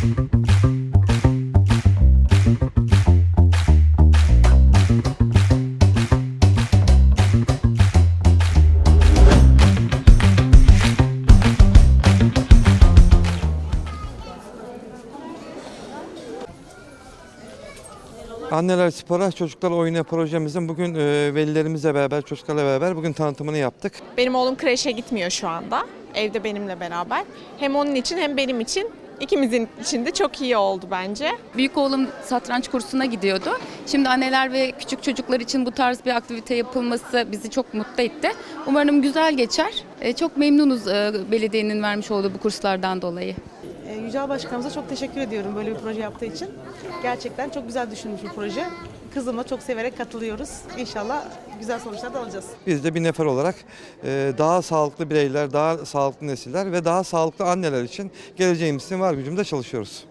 Anneler Spora Çocuklar Oyunu projemizin bugün e, velilerimizle beraber, çocuklarla beraber bugün tanıtımını yaptık. Benim oğlum kreşe gitmiyor şu anda. Evde benimle beraber. Hem onun için hem benim için ikimizin için de çok iyi oldu bence. Büyük oğlum satranç kursuna gidiyordu. Şimdi anneler ve küçük çocuklar için bu tarz bir aktivite yapılması bizi çok mutlu etti. Umarım güzel geçer. E, Çok memnunuz e, belediyenin vermiş olduğu bu kurslardan dolayı. Ee, Yücel Başkanımıza çok teşekkür ediyorum böyle bir proje yaptığı için. Gerçekten çok güzel düşünmüş bir proje. Kızımla çok severek katılıyoruz. İnşallah güzel sonuçlar da alacağız. Biz de bir nefer olarak e, daha sağlıklı bireyler, daha sağlıklı nesiller ve daha sağlıklı anneler için geleceğimiz için var gücümüzle çalışıyoruz.